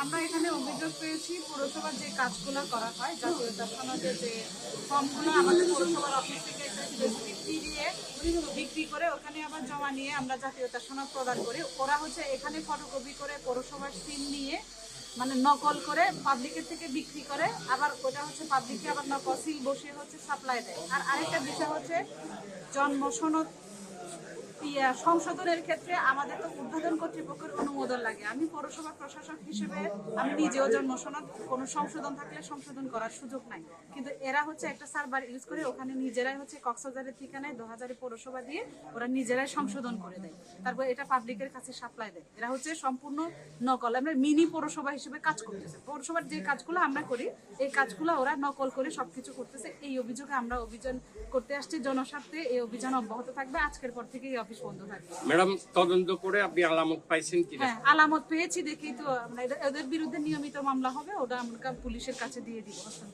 আমরা এখানে অভিযোগ পেয়েছি, পৌরসভার যে কাজগুলো করা হয় জাতীয়তা সনদে যে ফর্মগুলো আমাদের পৌরসভার অফিস থেকে দিয়ে বিক্রি করে ওখানে আবার জমা নিয়ে আমরা জাতীয়তা সনদ প্রদান করি। ওরা হচ্ছে এখানে ফটোকপি করে পৌরসভার সিম নিয়ে মানে নকল করে পাবলিকের থেকে বিক্রি করে, আবার ওটা হচ্ছে পাবলিকে আবার নকল সিল বসিয়ে হচ্ছে সাপ্লাই দেয়। আর আরেকটা বিষয় হচ্ছে জন্ম সনদ সংশোধনের ক্ষেত্রে আমাদের তো উদ্বোধন কর্তৃপক্ষের অনুমোদন লাগে। আমি পৌরসভা প্রশাসক হিসেবে আমি নিজেও জন্ম সনদ কোনো সংশোধন থাকলে সংশোধন করার সুযোগ নাই। কিন্তু এরা হচ্ছে একটা সার্ভার ইউজ করে, ওখানে নিজেরাই হচ্ছে কক্সবাজারের ঠিকানায় দু হাজারে পৌরসভা দিয়ে ওরা নিজেরাই সংশোধন করে দেয়। তারপর এটা পাবলিকের কাছে সাপ্লাই দেয়। এরা হচ্ছে সম্পূর্ণ নকল, আমরা মিনি পৌরসভা হিসেবে কাজ করতেছে। পৌরসভার যে কাজগুলো আমরা করি, এই কাজগুলো ওরা নকল করে সবকিছু করতেছে। এই অভিযোগে আমরা অভিযান করতে আসছি, জনস্বার্থে এই অভিযান অব্যাহত থাকবে। আজকের পর থেকে অফিস বন্ধ থাকবে ম্যাডাম তদন্ত করে আপনি আলামত পাইছেন কিনা? হ্যাঁ আলামত পেয়েছি দেখি তো আমরা। এদের বিরুদ্ধে নিয়মিত মামলা হবে ওটা আমরা পুলিশের কাছে দিয়ে দিব। আছে।